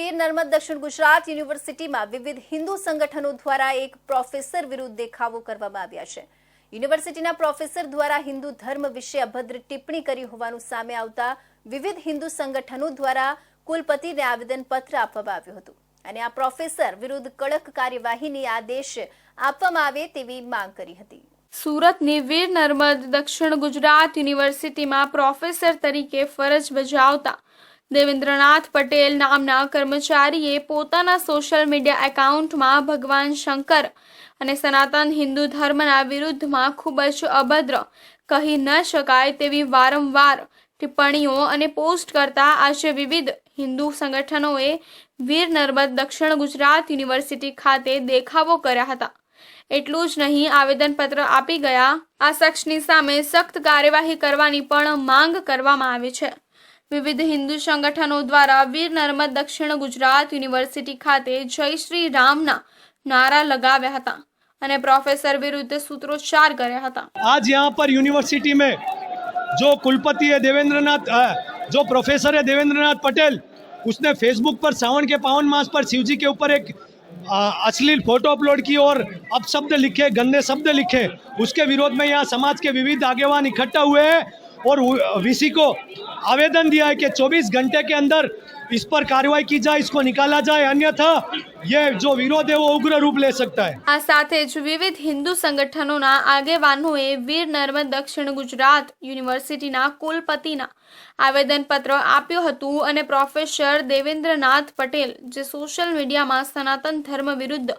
વીર નર્મદ દક્ષિણ ગુજરાત યુનિવર્સિટીમાં વિવિધ હિન્દુ સંગઠનો દ્વારા એક પ્રોફેસર વિરુદ્ધ દેખાવો કરવામાં આવ્યા છે. યુનિવર્સિટીના પ્રોફેસર દ્વારા હિન્દુ ધર્મ વિશે અભદ્ર ટિપ્પણી કરી હોવાનું સામે આવતા વિવિધ હિન્દુ સંગઠનો દ્વારા કુલપતિને આવેદનપત્ર આપવામાં આવ્યું હતું. અને આ પ્રોફેસર વિરુદ્ધ કડક કાર્યવાહીની આદેશ આપવામાં આવે તેવી માંગ કરી હતી. સુરતની વીર નર્મદ દક્ષિણ ગુજરાત યુનિવર્સિટીમાં પ્રોફેસર તરીકે ફરજ બજાવતા દેવેન્દ્રનાથ પટેલ નામના કર્મચારીએ પોતાના સોશિયલ મીડિયા એકાઉન્ટમાં ભગવાન શંકર અને સનાતન હિન્દુ ધર્મના વિરુદ્ધમાં ખૂબ જ અભદ્ર કહી ન શકાય તેવી વારંવાર ટિપ્પણીઓ અને પોસ્ટ કરતા આજે વિવિધ હિન્દુ સંગઠનોએ વીર નર્મદ દક્ષિણ ગુજરાત યુનિવર્સિટી ખાતે દેખાવો કર્યા હતા. એટલું જ નહીં, આવેદનપત્ર આપી ગયા. આ શખ્સની સામે સખ્ત કાર્યવાહી કરવાની પણ માંગ કરવામાં આવી છે. વિવિધ હિન્દુ સંગઠનો દ્વારા વીર નર્મદ દક્ષિણ ગુજરાત યુનિવર્સિટી ખાતે જય શ્રી રામના નારા લગાવ્યા હતા અને પ્રોફેસર વિરુદ્ધ સૂત્રોચ્ચાર કર્યા હતા आज यहाँ पर यूनिवर्सिटी में जो कुलपति है देवेंद्रनाथ अ, जो प्रोफेसर है देवेंद्रनाथ पटेल उसने फेसबुक पर सावन के पावन मास पर शिव जी के ऊपर एक अ, अश्लील फोटो अपलोड की और अपशब्द लिखे गंदे शब्द लिखे उसके विरोध में यहाँ समाज के विविध आगेवान इकट्ठा हुए हैं और वीसी को आवेदन दिया है कि 24 घंटे के अंदर इस पर कार्रवाई की जाए इसको निकाला जाए अन्यथा ये जो विरोध है वो उग्र रूप ले सकता है આ સાથે જ વિવિધ હિન્દુ સંગઠનોના આગેવાનોએ વીર નર્મદ દક્ષિણ ગુજરાત યુનિવર્સિટીના કુલપતિના આવેદનપત્ર આપ્યું હતું અને પ્રોફેસર દેવેન્દ્રનાથ પટેલ જે સોશિયલ મીડિયામાં સનાતન ધર્મ વિરુદ્ધ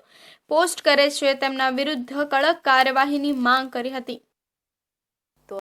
પોસ્ટ કરે છે તેમના વિરુદ્ધ કડક કાર્યવાહીની માંગ કરી હતી